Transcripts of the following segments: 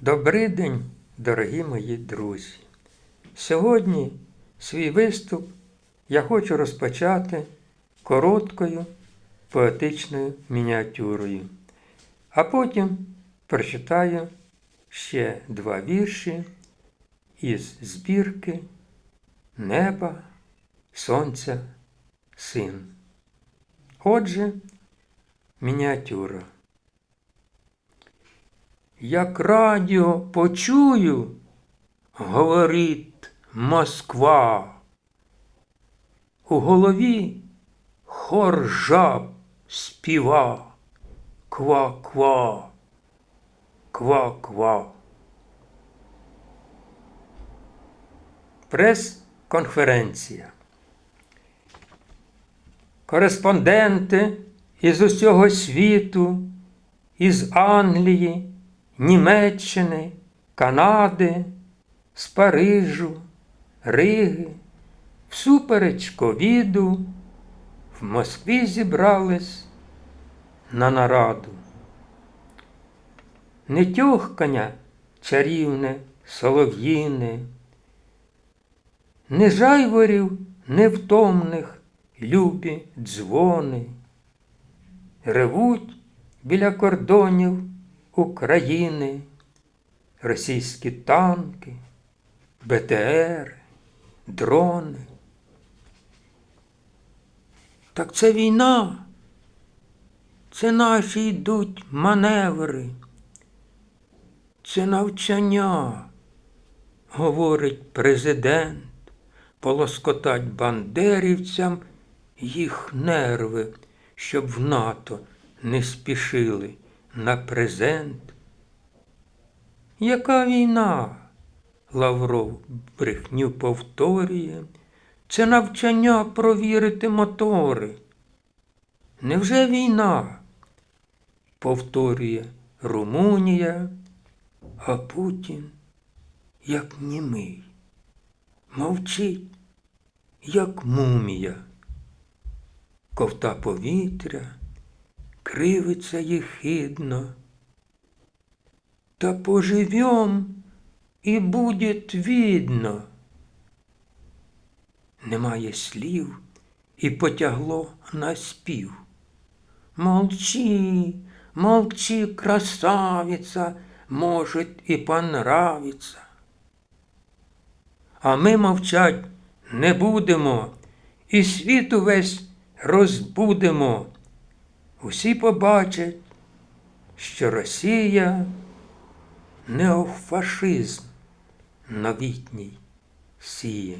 Добрий день, дорогі мої друзі. Сьогодні свій виступ я хочу розпочати короткою поетичною мініатюрою, а потім прочитаю ще два вірші із збірки Неба, Сонця, Син. Отже, мініатюра. Як радіо почую, говорить Москва. У голові хор жаб співа. Ква-ква, ква-ква. Прес-конференція. Кореспонденти із усього світу, із Англії, Німеччини, Канади, з Парижу, Риги, всупереч ковіду, в Москві зібрались на нараду. Не тьохкання чарівне, солов'їне, не жайворів невтомних любі дзвони, ревуть біля кордонів України, російські танки, БТР, дрони. Так це війна, це наші йдуть маневри, це навчання, говорить президент, полоскотать бандерівцям їх нерви, щоб в НАТО не спішили на презент. Яка війна? Лавров брехню повторює. Це навчання провірити мотори. Невже війна? Повторює Румунія, а Путін, як німий, мовчить, як мумія, ковта повітря кривиться єхидно. Та поживем і будет видно. Немає слів і потягло на спів. Молчи, молчи, красавица, может и понравиться. А ми мовчать не будемо, і світ увесь розбудемо. Усі побачать, що Росія неофашизм новітній сіє.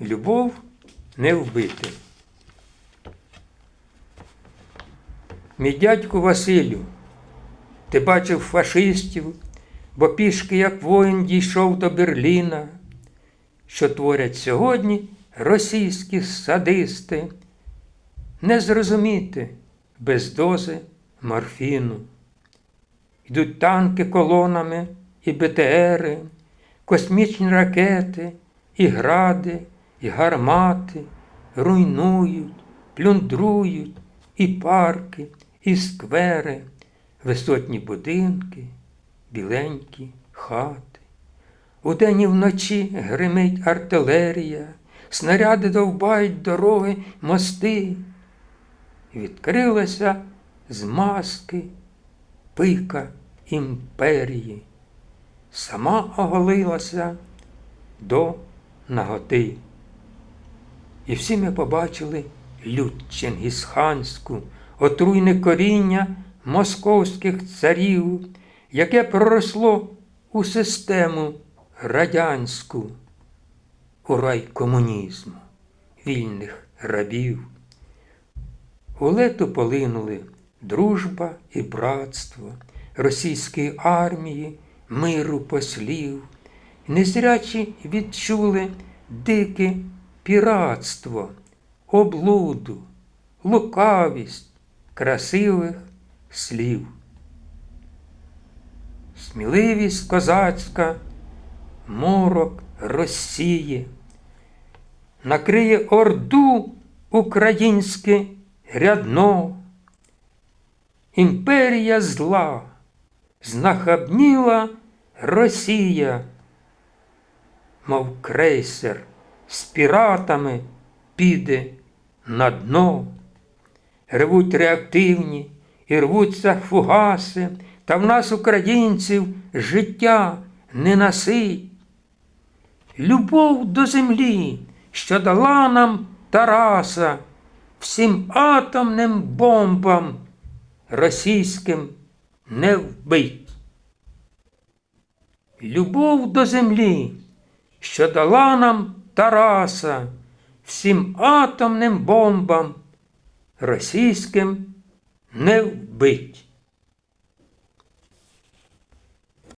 Любов не вбити. Мій дядьку Василю, ти бачив фашистів, бо пішки, як воїн, дійшов до Берліна, що творять сьогодні російські садисти, не зрозуміти без дози морфіну. Йдуть танки колонами і БТРи, космічні ракети, і гради, і гармати руйнують, плюндрують і парки, і сквери, висотні будинки, біленькі хати. Удень і вночі гримить артилерія, снаряди довбають дороги, мости. Відкрилася з маски пика імперії, сама оголилася до наготи. І всі ми побачили лють чингісханську, отруйне коріння московських царів, яке проросло у систему радянську, у рай комунізму, вільних рабів. У лету полинули дружба і братство російської армії, миру послів, незрячі відчули дике піратство, облуду, лукавість красивих слів. Сміливість козацька, морок Росії, накриє орду українське рядно, імперія зла, знахабніла Росія, мов крейсер з піратами піде на дно. Ревуть реактивні і рвуться фугаси, та в нас, українців, життя не насить. Любов до землі, що дала нам Тараса, всім атомним бомбам російським не вбить. Любов до землі, що дала нам Тараса, всім атомним бомбам російським не вбить.